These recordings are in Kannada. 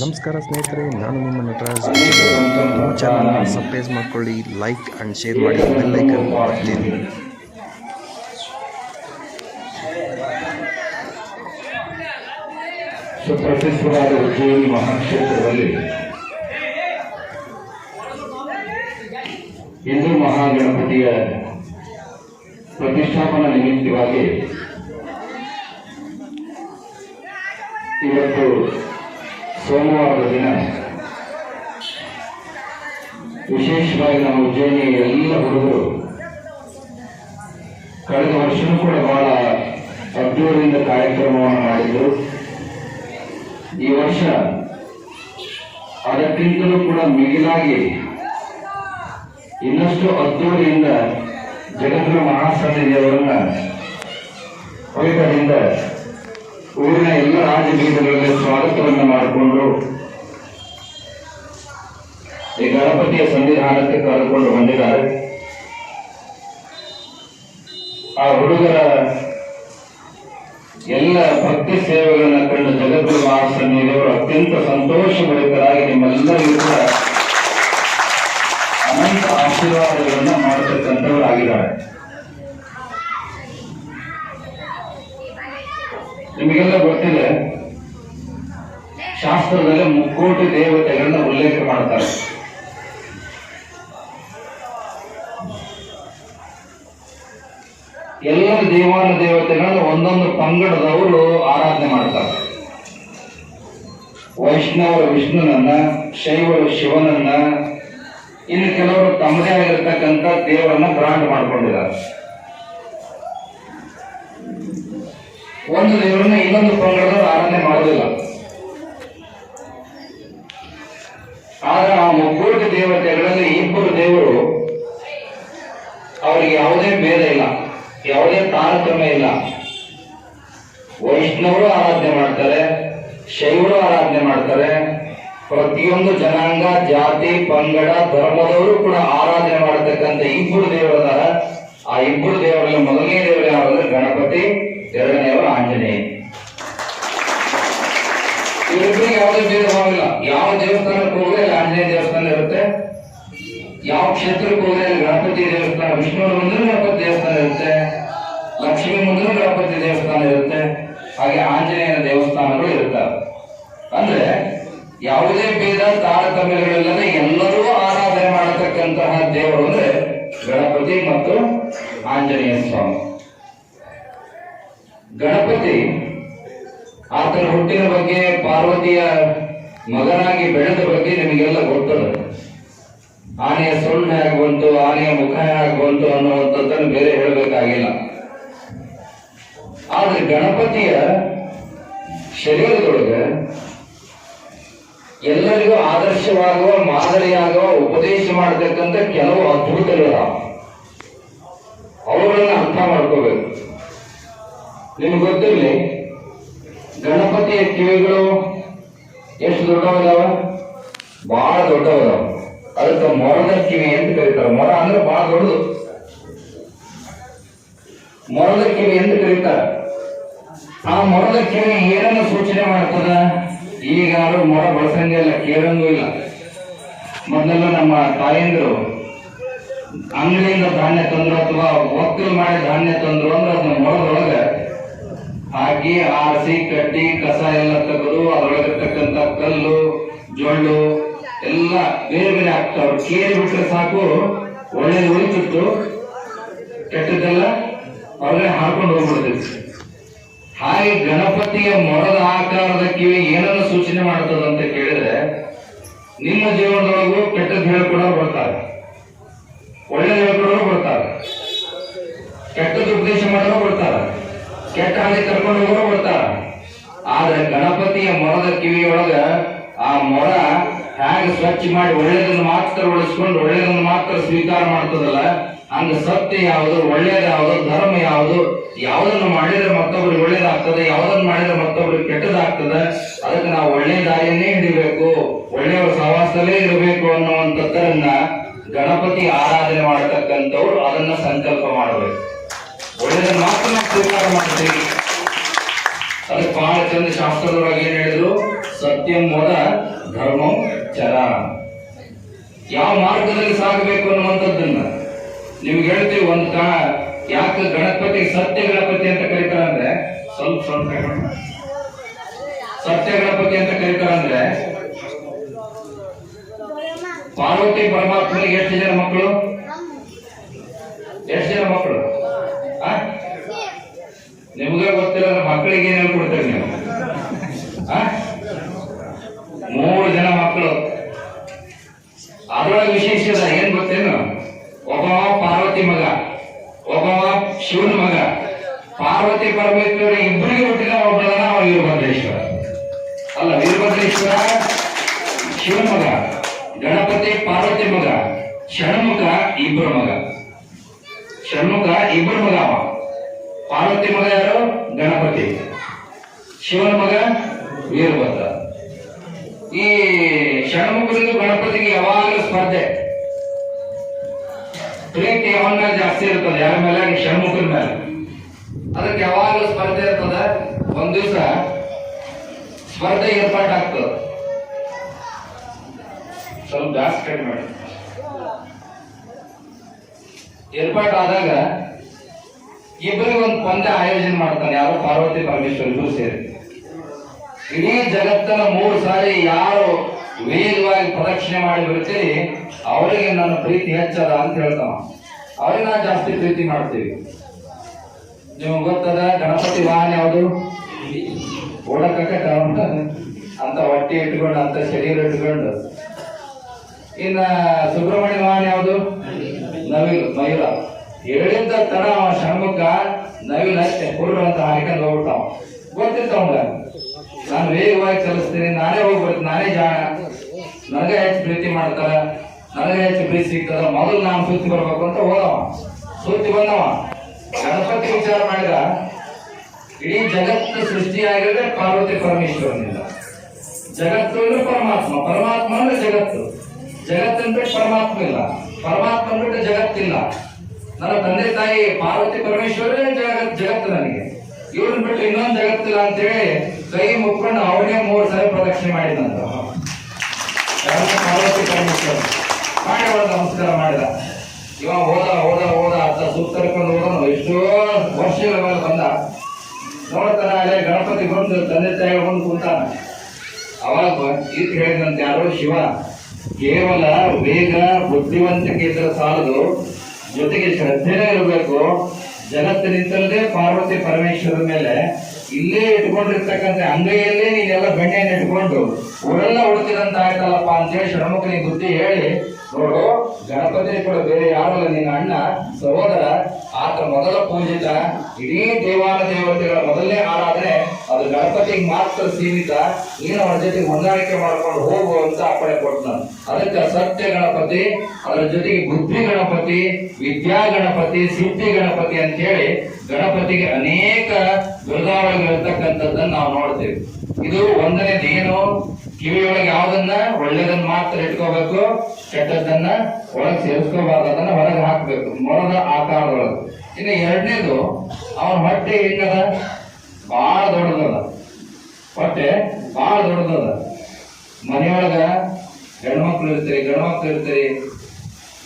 ನಮಸ್ಕಾರ ಸ್ನೇಹಿತರೆ, ನಾನು ನಿಮ್ಮ ನಟರಾಜ್. ನಮ್ಮ ಚಾನಲ್ನ ಸಬ್ಸ್ಕ್ರೈಬ್ ಮಾಡ್ಕೊಳ್ಳಿ ಲೈಕ್ ಆ್ಯಂಡ್ ಶೇರ್ ಮಾಡಿ ಬೆಲ್ಲೈಕನ್ ಒತ್ತೀನಿ ಸುಪ್ರಸಿದ್ಧವಾದ ಉಜ್ಜಯಿನಿ ಮಹಾಕ್ಷೇತ್ರದಲ್ಲಿ ಹಿಂದೂ ಮಹಾಗಣಪತಿಯ ಪ್ರತಿಷ್ಠಾಪನಾ ನಿಮಿತ್ತವಾಗಿ ಇವತ್ತು ಸೋಮವಾರದ ದಿನ ವಿಶೇಷವಾಗಿ ನಮ್ಮ ಉಜ್ಜಯಿನಿಯ ಎಲ್ಲ ಹುಡುಗರು ಕಳೆದ ವರ್ಷವೂ ಕೂಡ ಬಹಳ ಅದ್ದೂರಿಯಿಂದ ಕಾರ್ಯಕ್ರಮವನ್ನು ಮಾಡಿದ್ರು. ಈ ವರ್ಷ ಅದಕ್ಕಿಂತಲೂ ಕೂಡ ಮಿಗಿಲಾಗಿ ಇನ್ನಷ್ಟು ಅದ್ದೂರಿಯಿಂದ ಜಗತ್ತಿನ ಮಹಾಸನ್ನಿಧಿಯವರನ್ನ ಹೊಯ್ದರಿಂದ ಊರಿನ ಎಲ್ಲ ರಾಜಬೀದಗಳಲ್ಲಿ ಸ್ವಾಗತವನ್ನು ಮಾಡಿಕೊಂಡು ಈ ಗಣಪತಿಯ ಸಂವಿಧಾನಕ್ಕೆ ಕರೆದುಕೊಂಡು ಬಂದಿದ್ದಾರೆ. ಆ ಹುಡುಗರ ಎಲ್ಲ ಭಕ್ತಿ ಸೇವೆಗಳನ್ನ ಕಂಡು ಜಗದ್ಗುರು ಮಹಾಸ್ವಾಮಿಯವರು ಅತ್ಯಂತ ಸಂತೋಷಭರಿತರಾಗಿ ನಿಮ್ಮೆಲ್ಲರಿಗೂ ಕೂಡ ಅನಂತ ಆಶೀರ್ವಾದಗಳನ್ನ ಮಾಡತಕ್ಕಂಥವರಾಗಿದ್ದಾರೆ. ನಿಮಗೆಲ್ಲ ಗೊತ್ತಿದೆ, ಶಾಸ್ತ್ರದಲ್ಲಿ ಮುಕ್ಕೋಟಿ ದೇವತೆಗಳನ್ನ ಉಲ್ಲೇಖ ಮಾಡ್ತಾರೆ. ಎಲ್ಲ ದೇವಾನ ದೇವತೆಗಳನ್ನ ಒಂದೊಂದು ಪಂಗಡದವರು ಆರಾಧನೆ ಮಾಡ್ತಾರೆ. ವೈಷ್ಣವರು ವಿಷ್ಣುನನ್ನ, ಶೈವರು ಶಿವನನ್ನ ಇನ್ನು ಕೆಲವರು ತಮ್ಮದೇ ಆಗಿರ್ತಕ್ಕಂಥ ದೇವರನ್ನ ಬ್ರಾಂಡ್ ಮಾಡ್ಕೊಂಡಿದ್ದಾರೆ. ಒಂದು ದೇವರನ್ನ ಇನ್ನೊಂದು ಪಂಗಡದವರು ಆರಾಧನೆ ಮಾಡೋದಿಲ್ಲ. ಆದ್ರೆ ಆ ಮುಕ್ಕೋಟಿ ದೇವತೆಗಳಲ್ಲಿ ಇಬ್ಬರು ದೇವರು ಅವರಿಗೆ ಯಾವುದೇ ಭೇದ ಇಲ್ಲ, ಯಾವುದೇ ತಾರತಮ್ಯ ಇಲ್ಲ. ವೈಷ್ಣವರು ಆರಾಧನೆ ಮಾಡ್ತಾರೆ, ಶೈವರು ಆರಾಧನೆ ಮಾಡ್ತಾರೆ, ಪ್ರತಿಯೊಂದು ಜನಾಂಗ, ಜಾತಿ, ಪಂಗಡ, ಧರ್ಮದವರು ಕೂಡ ಆರಾಧನೆ ಮಾಡತಕ್ಕಂಥ ಇಬ್ಬರು ದೇವರ ಆ ಇಬ್ಬರು ದೇವರಲ್ಲಿ ಮೊದಲನೇ ದೇವರು ಯಾರಾದ್ರೆ ಗಣಪತಿ ಎರಡನೆಯವರು ಆಂಜನೇಯ. ಇವರಿಬ್ಬರಿಗೆ ಯಾವುದೇ ಭೇದವಾಗಿಲ್ಲ ಯಾವ ದೇವಸ್ಥಾನಕ್ಕೆ ಹೋದ್ರೆ ಅಲ್ಲಿ ಆಂಜನೇಯ ದೇವಸ್ಥಾನ ಇರುತ್ತೆ. ಯಾವ ಕ್ಷೇತ್ರಕ್ಕೆ ಹೋದ್ರೆ ಅಲ್ಲಿ ಗಣಪತಿ ದೇವಸ್ಥಾನ ವಿಷ್ಣುವಿನ ಮುಂದೆ ಗಣಪತಿ ದೇವಸ್ಥಾನ ಇರುತ್ತೆ. ಲಕ್ಷ್ಮಿ ಮುಂದೆ ಗಣಪತಿ ದೇವಸ್ಥಾನ ಇರುತ್ತೆ. ಹಾಗೆ ಆಂಜನೇಯನ ದೇವಸ್ಥಾನಗಳು ಇರುತ್ತವೆ ಅಂದ್ರೆ ಯಾವುದೇ ಭೇದ ತಾರತಮ್ಯಗಳಿಲ್ಲದೆ ಎಲ್ಲರೂ ಆರಾಧನೆ ಮಾಡತಕ್ಕಂತಹ ದೇವರು ಅಂದ್ರೆ ಗಣಪತಿ ಮತ್ತು ಆಂಜನೇಯ ಸ್ವಾಮಿ. ಗಣಪತಿ, ಆತನ ಹುಟ್ಟಿನ ಬಗ್ಗೆ ಪಾರ್ವತಿಯ ಮಗನಾಗಿ ಬೆಳೆದ ಬಗ್ಗೆ ನಿಮಗೆಲ್ಲ ಗೊತ್ತದ. ಆನೆಯ ಸುಣ್ಣ ಹೇಗೆ ಬಂತು ಆನೆಯ ಮುಖ ಹೇಗೆ ಬಂತು ಅನ್ನುವಂಥದ್ದನ್ನು ಬೇರೆ ಹೇಳಬೇಕಾಗಿಲ್ಲ. ಆದ್ರೆ ಗಣಪತಿಯ ಶರೀರದೊಳಗೆ ಎಲ್ಲರಿಗೂ ಆದರ್ಶವಾಗುವ, ಮಾದರಿಯಾಗುವ, ಉಪದೇಶ ಮಾಡತಕ್ಕಂಥ ಕೆಲವು ಅದ್ಭುತಗಳ ಅವುಗಳನ್ನ ಅರ್ಥ ಮಾಡ್ಕೋಬೇಕು. ನಿಮ್ಗೆ ಗೊತ್ತಿರಲಿ, ಗಣಪತಿಯ ಕಿವಿಗಳು ಎಷ್ಟು ದೊಡ್ಡವದಾವ? ಬಹಳ ದೊಡ್ಡವದಾವ. ಅದಕ್ಕೆ ಮೊರದ ಕಿವಿ ಅಂತ ಕರೀತಾರೆ. ಮೊರ ಅಂದ್ರೆ ಬಹಳ ದೊಡ್ಡದು. ಮೊರದ ಕಿವಿ ಎಂದು ಕರೀತಾರೆ. ಆ ಮೊರದ ಕಿವಿ ಏನನ್ನು ಸೂಚನೆ ಮಾಡ್ತದ? ಈಗ ಯಾರು ಮೊರ ಬಳಸಂಗಿಲ್ಲ ಕೇಳಂಗೂ ಇಲ್ಲ. ಮೊದಲೆಲ್ಲ ನಮ್ಮ ತಾಯಂದಿರು ಅಂಗಡಿಯಿಂದ ಧಾನ್ಯ ತಂದ್ರು ಅಥವಾ ಒಕ್ಕಲು ಮಾಡಿ ಧಾನ್ಯ ತಂದ್ರು ಅಂದ್ರೆ ಹಾಕಿ ಆರಿಸಿ ಕಟ್ಟಿ ಕಸ ಎಲ್ಲ ತೆಗೆದು ಅದರೊಳಗಿರ್ತಕ್ಕಂತ ಕಲ್ಲು, ಜೊಳ್ಳು ಎಲ್ಲ ಬೇರೆ ಬೇರೆ ಆಗ್ತಾವ ಕೇಳಿ ಬಿಟ್ರೆ ಸಾಕು, ಒಳ್ಳೇದು ಉಳಿತಿತ್ತು. ಕೆಟ್ಟದ್ದೆಲ್ಲ ಹೊರಗಡೆ ಹಾಕೊಂಡು ಹೋಗ್ಬಿಡ್ತಿತ್ತು ಹಾಗೆ ಗಣಪತಿಯ ಮೊರದ ಆಕಾರದ ಕಿವಿ ಏನನ್ನು ಸೂಚನೆ ಮಾಡ್ತದ ಅಂತ ಕೇಳಿದ್ರೆ, ನಿಮ್ಮ ಜೀವನದೊಳಗೂ ಕೆಟ್ಟದ್ದು ಹೇಳ್ಕೊಡೋರು ಬರ್ತಾರೆ. ಒಳ್ಳೇದು ಹೇಳ್ಕೊಡೋರು ಬರ್ತಾರೆ. ಕೆಟ್ಟದ್ದು ಉಪದೇಶ ಮಾಡೋರು ಬರ್ತಾರೆ. ಕೆಟ್ಟ ಹಾಗೆ ಕರ್ಕೊಂಡು ಹೋಗೋರು ಬರ್ತಾರ ಆದ್ರೆ ಗಣಪತಿಯ ಮೊರದ ಕಿವಿಯೊಳಗ ಆ ಮೊರ ಹೇಗೆ ಸ್ವಚ್ಛ ಮಾಡಿ ಒಳ್ಳೆಯದನ್ನು ಮಾತ್ರ ಉಳಿಸ್ಕೊಂಡು ಒಳ್ಳೆಯದನ್ನು ಮಾತ್ರ ಸ್ವೀಕಾರ ಮಾಡ್ತದಲ್ಲ, ಹಂಗ ಸತ್ಯ ಯಾವುದು, ಒಳ್ಳೇದ ಯಾವುದು, ಧರ್ಮ ಯಾವುದು, ಯಾವುದನ್ನು ಮಾಡಿದ್ರೆ ಮತ್ತೊಬ್ರಿಗೆ ಒಳ್ಳೇದಾಗ್ತದೆ, ಯಾವುದನ್ನು ಮಾಡಿದ್ರೆ ಮತ್ತೊಬ್ರಿಗೆ ಕೆಟ್ಟದಾಗ್ತದ, ಅದಕ್ಕೆ ನಾವು ಒಳ್ಳೆಯ ದಾರಿಯನ್ನೇ ಹಿಡಿಬೇಕು, ಒಳ್ಳೆಯವರ ಸಹವಾಸದಲ್ಲೇ ಇರಬೇಕು ಅನ್ನುವಂಥದ್ದನ್ನ ಗಣಪತಿ ಆರಾಧನೆ ಮಾಡತಕ್ಕಂಥವ್ರು ಅದನ್ನ ಸಂಕಲ್ಪ ಮಾಡಬೇಕು. ಒಳ್ಳೆಯದನ್ನ ಮಾತ್ರ ಸ್ವೀಕಾರ ಮಾಡ್ತೀವಿ. ಅದಕ್ಕೆ ಬಹಳ ಚಂದ ಶಾಸ್ತ್ರದೊಳಗೆ ಏನ್ ಹೇಳಿದ್ರು, ಸತ್ಯಂ ಮೊದ ಧರ್ಮಂ ಚರ ಯಾವ ಮಾರ್ಗದಲ್ಲಿ ಸಾಗಬೇಕು ಅನ್ನುವಂಥದ್ದನ್ನ ನಿಮ್ಗೆ ಹೇಳ್ತೀವಿ ಒಂದು ಕಾ, ಯಾಕೆ ಗಣಪತಿ ಸತ್ಯ ಗಣಪತಿ ಅಂತ ಕರೀತಾರೆ ಅಂದ್ರೆ ಸ್ವಲ್ಪ ಸ್ವಲ್ಪ. ಸತ್ಯ ಗಣಪತಿ ಅಂತ ಕರೀತಾರೆ ಅಂದ್ರೆ ಪಾರ್ವತಿ ಪರಮಾತ್ಮನಿಗೆ ಎಷ್ಟು ಜನ ಮಕ್ಕಳು ಎಷ್ಟು ಜನ ಮಕ್ಕಳು ಆ? ನಿಮ್ಗೆ ಗೊತ್ತಿಲ್ಲ ಮಕ್ಕಳಿಗೆ ಏನ್ ಹೇಳ್ಕೊಡ್ತೀರಿ ನೀವು ಆ? ಮೂರು ಜನ ಮಕ್ಕಳು ಅದರೊಳಗೆ ವಿಶೇಷ ಏನ್ ಗೊತ್ತೇನು ಒಬ್ಬವ ಪಾರ್ವತಿ ಮಗ ಒಬ್ಬವ ಶಿವನ ಮಗ. ಪಾರ್ವತಿ ಪರಮೇಶ್ವರ ಇಬ್ಬರಿಗೆ ಹುಟ್ಟಿದ ಒಬ್ಬನ ಅವ ವೀರಭದ್ರೇಶ್ವರ. ಅಲ್ಲ, ವೀರಭದ್ರೇಶ್ವರ ಶಿವನ ಮಗ, ಗಣಪತಿ ಪಾರ್ವತಿ ಮಗ, ಷಣ್ಮುಖ ಇಬ್ರ ಮಗ. ಷಣ್ಮುಖ ಇಬ್ರ ಮಗ ಅವ. ಪಾರ್ವತಿ ಮಗ ಯಾರು? ಗಣಪತಿ. ಶಿವನ ಮಗ ವೀರಭದ್ರ. ಈ ಷಣ್ಮುಖದಿಂದ ಗಣಪತಿಗೆ ಯಾವಾಗಲೂ ಸ್ಪರ್ಧೆ. ಪ್ರೀತಿ ಅವನ ಜಾಸ್ತಿ ಇರ್ತದೆ ಯಾರ ಮೇಲೆ? ಷಣ್ಮುಖನ ಮೇಲೆ. ಅದಕ್ಕೆ ಯಾವಾಗಲೂ ಸ್ಪರ್ಧೆ ಇರ್ತದ, ಒಂದ್ ದಿವಸ ಸ್ಪರ್ಧೆ ಏರ್ಪಾಟಾಗ್ತದೆ ಸ್ವಲ್ಪ ಜಾಸ್ತಿ ಕಡಿಮೆ ಮಾಡಿ. ಏರ್ಪಾಟಾದಾಗ ಇಬ್ಬರಿಗೆ ಒಂದು ಪಂದ್ಯ ಆಯೋಜನೆ ಮಾಡ್ತಾನೆ, ಯಾರು ಪಾರ್ವತಿ ಪರಮೇಶ್ವರಿಗೂ ಸೇರಿ. ಇಡೀ ಜಗತ್ತನ್ನ ಮೂರು ಸಾರಿ ಯಾರು ವೇಗವಾಗಿ ಪ್ರದಕ್ಷಿಣೆ ಮಾಡಿ ಬರ್ತೀರಿ ಅವರಿಗೆ ನನ್ನ ಪ್ರೀತಿ ಹೆಚ್ಚದ ಅಂತ ಹೇಳ್ತಾವ ಅವ್ರಿಗೆ ನಾವು ಜಾಸ್ತಿ ಪ್ರೀತಿ ಮಾಡ್ತೀವಿ. ನಿಮ್ಗೆ ಗೊತ್ತದ ಗಣಪತಿ ವಾಹನ ಯಾವುದು? ಓಡಕಕ್ಕ ಅಂತ ಹೊಟ್ಟೆ ಇಟ್ಕೊಂಡು, ಅಂತ ಶರೀರ ಇಟ್ಕೊಂಡು. ಇನ್ನ ಸುಬ್ರಹ್ಮಣ್ಯ ವಾಹನ ಯಾವುದು? ನವಿಲು, ಮಯೂರ. ಹೇಳಿದ್ದ ತಡ ಅವ ಷಣ್ಮುಖ ನವಿಲು ಅಷ್ಟೇ ಹುರುಳು ಅಂತ ಹಾಕೊಂಡು ಹೋಗ್ಬಿಟ್ಟಾವ. ಗೊತ್ತಿರ್ತಾವ ನಾನು ವೇಗವಾಗಿ ಚಲಿಸ್ತೀನಿ, ನಾನೇ ಹೋಗ್ಬೇಕು ನಾನೇ ಜಾಣ. ನನಗೆ ಹೆಚ್ಚು ಪ್ರೀತಿ ಮಾಡ್ತಾರ, ನನಗೆ ಹೆಚ್ಚು ಪ್ರೀತಿ ಸಿಗ್ತದ, ಮೊದಲು ನಾನು ಸುತ್ತಿ ಬರ್ಬೇಕು ಅಂತ ಹೋದವ. ಸುತ್ತಿ ಬಂದವ. ಗಣಪತಿ ವಿಚಾರ ಮಾಡಿದ ಇಡೀ ಜಗತ್ತು ಸೃಷ್ಟಿಯಾಗಿದೆ ಪಾರ್ವತಿ ಪರಮೇಶ್ವರನಿಂದ. ಜಗತ್ತು ಅಂದ್ರೆ ಪರಮಾತ್ಮ. ಪರಮಾತ್ಮ ಅಂದ್ರೆ ಜಗತ್ತು. ಜಗತ್ತು ಬಿಟ್ಟು ಪರಮಾತ್ಮ ಇಲ್ಲ. ಪರಮಾತ್ಮ ಅಂದ್ಬಿಟ್ಟು ಜಗತ್ತಿಲ್ಲ. ನನ್ನ ತಂದೆ ತಾಯಿ ಪಾರ್ವತಿ ಪರಮೇಶ್ವರೇ ಜಗತ್, ಜಗತ್ತು ನನಗೆ. ಇವ್ರನ್ನ ಬಿಟ್ಟು ಇನ್ನೊಂದು ಜಗತ್ತಿಲ್ಲ ಅಂತೇಳಿ ಕೈ ಮುಕ್ಕೊಂಡು ಅವನೇ ಮೂರು ಸಲ ಪ್ರದಕ್ಷಿಣೆ ಮಾಡಿದಂತ ಮಾಡಿ ಅವಳ ನಮಸ್ಕಾರ ಮಾಡಿದ. ಇವ ಹೋದ ಹೋದ ಹೋದ ಅರ್ಥ ಸುತ್ತರ್ಕೊಂಡು ಹೋದ ಎಷ್ಟೋ ವರ್ಷಗಳ ಬಂದ. ನೋಡ್ತಾನ, ಅಲ್ಲೇ ಗಣಪತಿ ಬಂದು ತಂದೆ ತಾಯಿ ಬಂದು ಕುಂತಾನ. ಅವಾಗ ಇದು ಹೇಳಿದಂತೆ ಯಾರು ಶಿವ, ಕೇವಲ ವೇಗ, ಬುದ್ಧಿವಂತಿಕೆ ಇದ್ರೆ ಸಾಲದು. ಜೊತೆಗೆ ಶ್ರದ್ಧೆನೇ ಇರಬೇಕು. ಜಗತ್ತಿನಿಂದಲೇ ಪಾರ್ವತಿ ಪರಮೇಶ್ವರ ಮೇಲೆ ಇಲ್ಲೇ ಇಟ್ಕೊಂಡಿರ್ತಕ್ಕಂಥ ಅಂಗೈಯಲ್ಲೇ ನೀನೆಲ್ಲ ಬೆಣ್ಣೆಯನ್ನು ಇಟ್ಕೊಂಡು, ಊರೆಲ್ಲ ಉಡ್ತಿರಂತ ಆಯ್ತಲ್ಲಪ್ಪ ಅಂತೇಳಿ ಷಣ್ಮುಖನಿಗೆ ಬುದ್ಧಿ ಹೇಳಿ ನೋಡು ಬೇರೆ ಯಾರಲ್ಲ ನಿನ್ನ ಅಣ್ಣ, ಸಹೋದರ, ಆತ ಮೊದಲ ಪೂಜಿತ, ಇಡೀ ದೇವಾಲಯ ದೇವತೆಗಳ ಮೊದಲನೇ ಆರಾದ್ರೆ ಅದು ಗಣಪತಿಗೆ ಮಾತ್ರ ಸೀಮಿತ. ನೀನು ಅವನ ಜೊತೆಗೆ ಹೊಂದಾಣಿಕೆ ಮಾಡ್ಕೊಂಡು ಹೋಗು ಅಂತ ಅಪ್ಪಣೆ ಕೊಟ್ಟು ಅದಕ್ಕೆ ಸತ್ಯ ಗಣಪತಿ, ಅದರ ಜೊತೆಗೆ ಬುದ್ಧಿ ಗಣಪತಿ, ವಿದ್ಯಾ ಗಣಪತಿ, ಸಿದ್ಧಿ ಗಣಪತಿ ಅಂತ ಹೇಳಿ ಗಣಪತಿಗೆ ಅನೇಕ ಬಿರುದಾವಳಿಗಳಿರ್ತಕ್ಕಂಥದ್ದನ್ನ ನಾವು ನೋಡ್ತೇವೆ. ಇದು ಒಂದನೇದೇನು ಕಿವಿಯೊಳಗೆ ಯಾವ್ದನ್ನ ಒಳ್ಳೇದನ್ನ ಮಾತ್ರ ಇಟ್ಕೋಬೇಕು ಕೆಟ್ಟದನ್ನ ಒಳಗೆ ಸೇರಿಸ್ಕೋಬಾರ್ದು, ಅದನ್ನ ಹೊರಗೆ ಹಾಕ್ಬೇಕು, ಮೊಳದ ಆಕಾರದೊಳಗೆ. ಇನ್ನು ಎರಡನೇದು ಅವನ ಹೊಟ್ಟೆ ಹೆಂಗದ? ಬಹಳ ದೊಡ್ಡದದ. ಹೊಟ್ಟೆ ಬಹಳ ದೊಡ್ಡದದ. ಮನೆಯೊಳಗ ಗಂಡ್ಮಕ್ಳು ಇರ್ತೀರಿ ಗಂಡ್ಮಕ್ಳು ಇರ್ತೀರಿ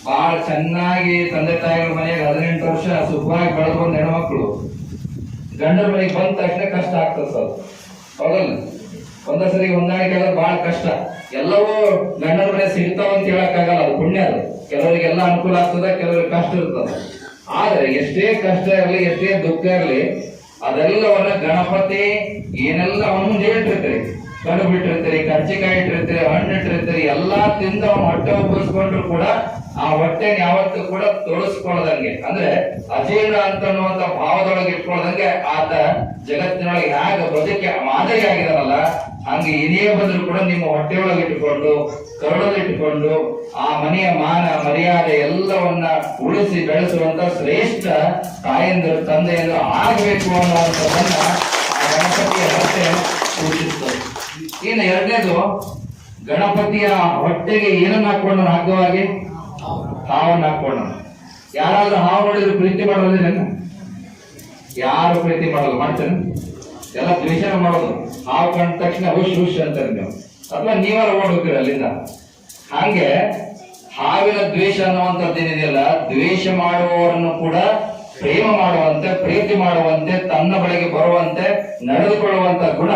ಬಹಳ ಚೆನ್ನಾಗಿ ತಂದೆ ತಾಯಿಗಳ ಮನೆಯಾಗ ಹದಿನೆಂಟು ವರ್ಷ ಸುಖವಾಗಿ ಬೆಳೆದು ಬಂದ ಹೆಣ್ಮಕ್ಳು, ಗಂಡನ ಮನೆಗೆ ಬಂದ ತಕ್ಷಣ ಕಷ್ಟ ಆಗ್ತದೆ ಸರ್. ಹೌದಲ್ಲ ಒಂದ ಸರಿ ಹೊಂದಾಣಿಕೆ ಆಗೋದು ಬಹಳ ಕಷ್ಟ. ಎಲ್ಲವೂ ಗಂಡನ ಮನೆ ಸಿಗ್ತಾವ ಅಂತ ಹೇಳಕ್ಕಾಗಲ್ಲ ಅದು ಪುಣ್ಯ ಅದು. ಕೆಲವರಿಗೆಲ್ಲ ಅನುಕೂಲ ಆಗ್ತದೆ, ಕೆಲವರಿಗೆ ಕಷ್ಟ ಇರ್ತದೆ. ಆದ್ರೆ ಎಷ್ಟೇ ಕಷ್ಟ ಇರಲಿ, ಎಷ್ಟೇ ದುಃಖ ಇರಲಿ, ಅದೆಲ್ಲವನ್ನ ಗಣಪತಿ ಏನೆಲ್ಲ ಅವನ ಮುಂದೆ ಇಟ್ಟಿರ್ತೀರಿ ಕಣ್ಣು ಬಿಟ್ಟಿರ್ತೀರಿ ಕರ್ಚಿಕಾಯಿ ಇಟ್ಟಿರ್ತೀರಿ, ಹಣ್ಣು ಇಟ್ಟಿರ್ತೀರಿ ಎಲ್ಲಾ ತಿಂದು ಅವನ ಹೊಟ್ಟೆ ಉಬ್ಬಿಸ್ಕೊಂಡ್ರು ಕೂಡ ಆ ಹೊಟ್ಟೆ ಯಾವತ್ತೂ ಕೂಡ ತೊಳಸ್ಕೊಳ್ಳದಂಗೆ ಅಂದ್ರೆ ಅಜೀರ್ಣ ಅಂತ ಅನ್ನುವಂತ ಭಾವದೊಳಗೆ ಇಟ್ಕೊಳ್ಳದಂಗೆ ಆತ ಜಗತ್ತಿನೊಳಗೆ ಹೇಗ ಬದುಕಿ ಮಾದರಿ ಆಗಿದಾರಲ್ಲ ಹಂಗೆ ಏನೇ ಬಂದ್ರು ಕೂಡ ನಿಮ್ಮ ಹೊಟ್ಟೆಯೊಳಗೆ ಇಟ್ಟುಕೊಂಡು ಕರುಳಲ್ಲಿಟ್ಟುಕೊಂಡು ಆ ಮನೆಯ ಮಾನ, ಮರ್ಯಾದೆ ಎಲ್ಲವನ್ನ ಉಳಿಸಿ ಬೆಳೆಸುವಂತ ಶ್ರೇಷ್ಠ ತಾಯಂದಿರು, ತಂದೆಯಂದರು ಆಗಬೇಕು ಅನ್ನುವಂಥದ್ದನ್ನ ಗಣಪತಿಯ ಹೊಟ್ಟೆ ಸೂಚಿಸ್ತದೆ. ಇನ್ನು ಎರಡನೇದು, ಗಣಪತಿಯ ಹೊಟ್ಟೆಗೆ ಏನನ್ನ ಹಾಕೊಂಡು ಹಗ್ಗವಾಗಿ ಹಾವನ್ನು ಹಾಕೊಂಡು ಯಾರಾದ್ರೂ ಹಾವು ನೋಡಿದ್ರೆ ಪ್ರೀತಿ ಮಾಡೋದಿಲ್ಲ ಯಾರು ಪ್ರೀತಿ ಮಾಡೋದು? ಮಾಡ್ತೇನೆ ಎಲ್ಲ ದ್ವೇಷನ ಮಾಡೋದು. ಹಾವು ಕಂಡ ತಕ್ಷಣ ಹುಷ್ ಹುಷ್ ಅಂತಾರೆ ನೀವು. ಅಥವಾ ನೀವಾರ ಓಡೋಗ್ತೀರ ಅಲ್ಲಿಂದ. ಹಾಗೆ ಹಾವಿನ ದ್ವೇಷ ಅನ್ನುವಂಥದ್ದು ಏನಿದೆಯಲ್ಲ, ದ್ವೇಷ ಮಾಡುವವರನ್ನು ಕೂಡ ಪ್ರೇಮ ಮಾಡುವಂತೆ, ಪ್ರೀತಿ ಮಾಡುವಂತೆ, ತನ್ನ ಬಳಿಗೆ ಬರುವಂತೆ, ನಡೆದುಕೊಳ್ಳುವಂತ ಗುಣ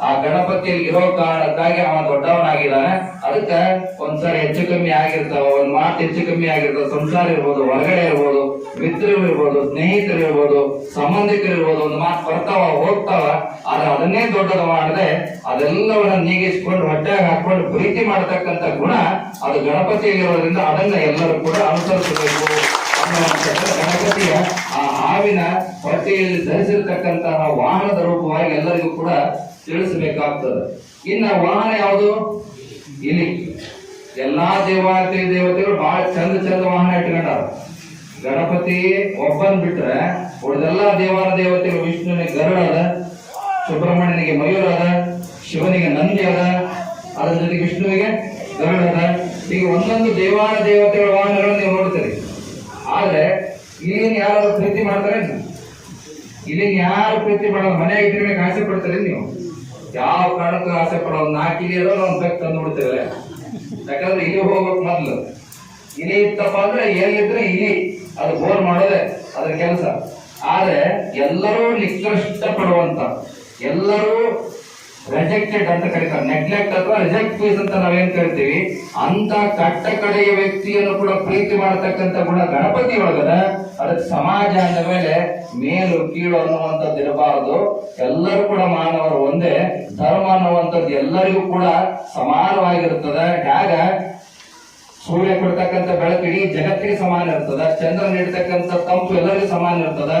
ಆ ಗಣಪತಿಯಲ್ಲಿ ಇರೋ ಕಾರಣಕ್ಕಾಗಿ ಅವನ ದೊಡ್ಡವನಾಗಿದ್ದಾನೆ. ಅದಕ್ಕೆ ಒಂದ್ಸರಿ ಹೆಚ್ಚು ಕಮ್ಮಿ ಆಗಿರ್ತಾವ, ಒಂದ್ ಮಾತು ಹೆಚ್ಚು ಕಮ್ಮಿ ಆಗಿರ್ತಾವ, ಸಂಸಾರ ಇರ್ಬೋದು, ಹೊರಗಡೆ ಇರ್ಬೋದು, ಮಿತ್ರರು ಇರ್ಬೋದು, ಸ್ನೇಹಿತರು ಇರ್ಬೋದು, ಸಂಬಂಧಿಕರು ಇರ್ಬೋದು, ಒಂದು ಮಾತು ಬರ್ತಾವ, ಹೋಗ್ತಾವ, ಆದ್ರೆ ಅದನ್ನೇ ದೊಡ್ಡದು ಮಾಡದೆ, ಅದೆಲ್ಲವನ್ನ ನೀಗಿಸ್ಕೊಂಡು ಹೊಟ್ಟೆಗೆ ಹಾಕೊಂಡು ಪ್ರೀತಿ ಮಾಡತಕ್ಕಂತ ಗುಣ ಅದು ಗಣಪತಿಯಲ್ಲಿರೋದ್ರಿಂದ ಅದನ್ನ ಎಲ್ಲರೂ ಕೂಡ ಅನುಸರಿಸಬೇಕು ಗಣಪತಿಯ ಆ ಹಾವಿನ ಹೊಟ್ಟೆಯಲ್ಲಿ ಧರಿಸಿರ್ತಕ್ಕಂತಹ ವಾಹನದ ರೂಪವಾಗಿ ಎಲ್ಲರಿಗೂ ಕೂಡ ತಿಳಿಸಬೇಕಾಗ್ತದೆ. ಇನ್ನ ವಾಹನ ಯಾವುದು? ಇಲಿ ಎಲ್ಲಾ ದೇವಾಲಯ ದೇವತೆಗಳು ಬಹಳ ಚಂದ ಚಂದ ವಾಹನ ಇಟ್ಕೊಂಡಾರ. ಗಣಪತಿ ಒಬ್ಬನ್ ಬಿಟ್ರೆ ಉಳಿದೆಲ್ಲ ದೇವಾನ ದೇವತೆಗಳು ವಿಷ್ಣುವಿಗೆ ಗರುಡ ಅದ, ಸುಬ್ರಹ್ಮಣ್ಯನಿಗೆ ಮಯೂರ ಅದ, ಶಿವನಿಗೆ ನಂದಿ ಅದ, ಅದ್ರ ಜೊತೆಗೆ ವಿಷ್ಣುವಿಗೆ ಗರುಡ ಅದ. ಈಗ ಒಂದೊಂದು ದೇವಾನ ದೇವತೆಗಳ ವಾಹನಗಳನ್ನು ನೀವು ನೋಡ್ತೀರಿ. ಆದ್ರೆ ಇಲ್ಲಿನ ಯಾರಾದ್ರೂ ಪ್ರೀತಿ ಮಾಡ್ತಾರೆ ಇಲ್ಲಿನ ಯಾರು ಪ್ರೀತಿ ಮಾಡೋದು ಮನೆ ಇಟ್ಟಿರ್ಬೇಕು, ಆಸೆ ಪಡ್ತಾರೆ ನೀವು? ಯಾವ ಕಾರಣಕ್ಕೂ ಆಸೆ ಪಡೋ ನಾಲ್ಕು ನಾವು ಬೆಕ್ ತಂದು ಬಿಡ್ತೇವೆ ಯಾಕಂದ್ರೆ ಇಲ್ಲಿ ಹೋಗ್ಬೇಕು ಮೊದ್ಲು. ಇಲಿ ಇತ್ತಪ್ಪ ಅಂದ್ರೆ ಎಲ್ಲಿದ್ರೆ ಇಲಿ ಅದು ಬೋರ್ ಮಾಡೋದೆ ಅದ್ರ ಕೆಲಸ. ಆದ್ರೆ ಎಲ್ಲರೂ ನಿಕೃಷ್ಟ ಪಡುವಂತ ಎಲ್ಲರೂ ರಿಜೆಕ್ಟೆಡ್ ಅಂತ ಕರೀತಾರೆ. ನೆಗ್ಲೆಕ್ಟ್ ಅಥವಾ ರಿಜೆಕ್ಟ್ ಫೀಸ್ ಅಂತ ನಾವೇನ್ ಕರಿತೀವಿ? ಅಂತ ಕಟ್ಟ ಕಡೆಯ ವ್ಯಕ್ತಿಯನ್ನು ಕೂಡ ಪ್ರೀತಿ ಮಾಡತಕ್ಕಂತ ಗುಣ ಗಣಪತಿ ಒಳಗದ ಅದಕ್ಕೆ ಸಮಾಜ ಅಂದ ಮೇಲೆ ಮೇಲು, ಕೀಳು ಅನ್ನುವಂಥದ್ದು ಇರಬಾರದು. ಎಲ್ಲರೂ ಕೂಡ ಮಾನವರು ಒಂದೇ. ಧರ್ಮ ಅನ್ನುವಂಥದ್ದು ಎಲ್ಲರಿಗೂ ಕೂಡ ಸಮಾನವಾಗಿರುತ್ತದೆ. ಯಾಗ? ಸೂರ್ಯ ಕೊಡ್ತಕ್ಕಂಥ ಬೆಳಕು ಇಡೀ ಜಗತ್ತಿಗೆ ಸಮಾನ ಇರ್ತದ. ಚಂದ್ರ ನೀಡ್ತಕ್ಕಂಥ ತಂಪು ಎಲ್ಲರಿಗೂ ಸಮಾನ ಇರ್ತದ.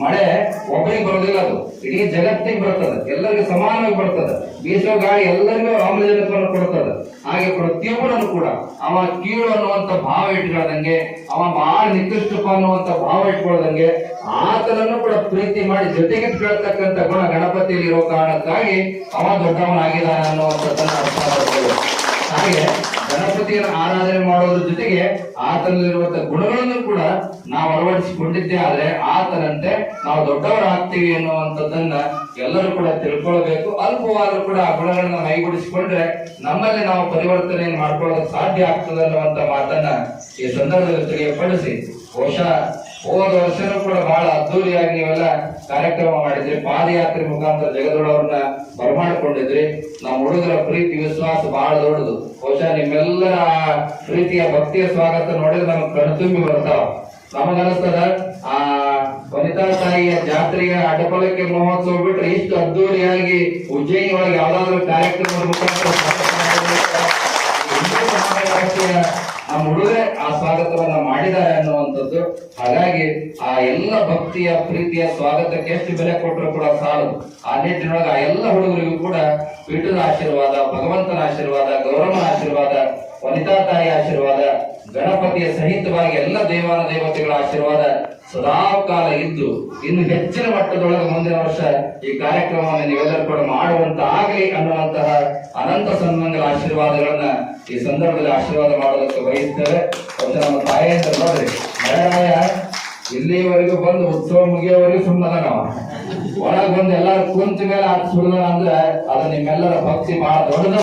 ಮಳೆ ಒಬ್ಬರಿಗೆ ಬರೋದಿಲ್ಲ ಅದು. ಇಡೀ ಜಗತ್ತಿಗೆ ಬರ್ತದೆ. ಎಲ್ಲರಿಗೂ ಸಮಾನವಾಗಿ ಬರ್ತದೆ. ಬೀಸೋ ಗಾಳಿ ಎಲ್ಲರಿಗೂ ಆಮ್ಲಜನಕವನ್ನು ಕೊಡ್ತದೆ ಹಾಗೆ ಪ್ರತಿಯೊಬ್ಬರನ್ನು ಕೂಡ ಅವ ಕೀಳು ಅನ್ನುವಂತ ಭಾವ ಇಟ್ಕೊಳ್ಳದಂಗೆ ಅವ ಬಹಳ ನಿಕೃಷ್ಟಪ್ಪ ಅನ್ನುವಂತ ಭಾವ ಇಟ್ಕೊಳ್ಳದಂಗೆ ಆತನನ್ನು ಕೂಡ ಪ್ರೀತಿ ಮಾಡಿ ಜೊತೆಗಿಟ್ಕೊಳ್ತಕ್ಕಂಥ ಗುಣ ಗಣಪತಿಯಲ್ಲಿ ಇರೋ ಕಾರಣಕ್ಕಾಗಿ ಅವ ದೊಡ್ಡವನಾಗಿದ್ದಾನೆ ಅನ್ನುವಂಥದ್ದನ್ನು ಅರ್ಥ ಮಾಡ್ಕೊಳ್ಳೋದು ಹಾಗೆ ಗಣಪತಿಯನ್ನು ಆರಾಧನೆ ಮಾಡೋದ್ರ ಜೊತೆಗೆ ಆತನಲ್ಲಿರುವಂತಹ ಗುಣಗಳನ್ನು ಕೂಡ ನಾವು ಅಳವಡಿಸಿಕೊಂಡಿದ್ದೇ ಆದ್ರೆ ಆತನಂತೆ ನಾವು ದೊಡ್ಡವರಾಗ್ತೀವಿ ಅನ್ನುವಂಥದ್ದನ್ನ ಎಲ್ಲರೂ ಕೂಡ ತಿಳ್ಕೊಳ್ಬೇಕು. ಅಲ್ಪವಾದ್ರೂ ಕೂಡ ಆ ಗುಣಗಳನ್ನ ಮೈಗೂಡಿಸಿಕೊಂಡ್ರೆ ನಮ್ಮಲ್ಲಿ ನಾವು ಪರಿವರ್ತನೆ ಮಾಡ್ಕೊಳ್ಳೋದು ಸಾಧ್ಯ ಆಗ್ತದೆ ಅನ್ನುವಂತ ಮಾತನ್ನ ಈ ಸಂದರ್ಭದಲ್ಲಿ ತಿಳಿಯಪಡಿಸಿ. ಬಹುಶಃ ಹೋದ ವರ್ಷನೂ ಕೂಡ ಬಹಳ ಅದ್ದೂರಿಯಾಗಿ ನೀವೆಲ್ಲ ಕಾರ್ಯಕ್ರಮ ಮಾಡಿದ್ರಿ. ಪಾದಯಾತ್ರೆ ಮುಖಾಂತರ ಜಗದೊಳವ್ರನ್ನ ಬರಮಾಡಿಕೊಂಡಿದ್ರಿ. ನಮ್ಮ ಹುಡುಗರ ಪ್ರೀತಿ, ವಿಶ್ವಾಸ ಬಹಳ ದೊಡ್ಡದು. ಬಹುಶಃ ನಿಮ್ಮೆಲ್ಲರ ಆ ಪ್ರೀತಿಯ ಭಕ್ತಿಯ ಸ್ವಾಗತ ನೋಡಿದ್ರೆ ನಮ್ಗೆ ಕಣ್ತುಂಬಿ ಬರ್ತಾವ. ನಮಗನಿಸ್ತದ ಆ ವನಿತಾ ತಾಯಿಯ ಜಾತ್ರೆಯ ಅಡಪಲಕ್ಕೆ ಮಹೋತ್ಸವ ಬಿಟ್ರೆ ಇಷ್ಟು ಅದ್ದೂರಿಯಾಗಿ ಉಜ್ಜಯಿನಿ ಒಳಗೆ ಯಾವ್ದಾದ್ರು ಕಾರ್ಯಕ್ರಮ ಮುಖಾಂತರ ನಮ್ಮ ಹುಡುಗರೇ ಆ ಸ್ವಾಗತವನ್ನ ಮಾಡಿದ್ದಾರೆ ಅನ್ನುವಂಥದ್ದು. ಹಾಗಾಗಿ ಆ ಎಲ್ಲ ಭಕ್ತಿಯ ಪ್ರೀತಿಯ ಸ್ವಾಗತಕ್ಕೆ ಎಷ್ಟು ಬೆಲೆ ಕೊಟ್ಟರು ಕೂಡ ಸಾಲದು ಆ ನಿಟ್ಟಿನೊಳಗೆ ಆ ಎಲ್ಲ ಹುಡುಗರಿಗೂ ಕೂಡ ಪೀಠದ ಆಶೀರ್ವಾದ, ಭಗವಂತನ ಆಶೀರ್ವಾದ ಗೌರವನ ಆಶೀರ್ವಾದ ವನಿತಾ ತಾಯಿ ಆಶೀರ್ವಾದ, ಗಣಪತಿಯ ಸಹಿತವಾಗಿ ಎಲ್ಲ ದೇವಾನ ದೇವತೆಗಳ ಆಶೀರ್ವಾದ ಸದಾಕಾಲ ಇದ್ದು ಇನ್ನು ಹೆಚ್ಚಿನ ಮಟ್ಟದೊಳಗೆ ಮುಂದಿನ ವರ್ಷ ಈ ಕಾರ್ಯಕ್ರಮವನ್ನು ನೀವೆಲ್ಲರೂ ಕೂಡ ಮಾಡುವಂತ ಆಗಲಿ ಅನ್ನುವಂತಹ ಅನಂತ ಸನ್ಮಂಗಲ ಆಶೀರ್ವಾದಗಳನ್ನ ಈ ಸಂದರ್ಭದಲ್ಲಿ ಆಶೀರ್ವಾದ ಮಾಡೋದಕ್ಕೆ ಬಯಸ್ತೇವೆ. ನಮ್ಮ ತಾಯಿಯಿಂದ ನೋಡ್ರಿ ಮಳೆರಾಯ ಇಲ್ಲಿವರೆಗೂ ಬಂದು ಉತ್ಸವ ಮುಗಿಯೋವರೆಗೂ ಸುಮ್ಮನೆ ನಾವು. ಒಳಗೆ ಬಂದು ಎಲ್ಲರೂ ಕುಂತ ಮೇಲೆ ಸುರಿದ ಅಂದ್ರೆ ಅದು ನಿಮ್ಮೆಲ್ಲರ ಭಕ್ತಿ ಬಹಳ ದೊಡ್ಡದು.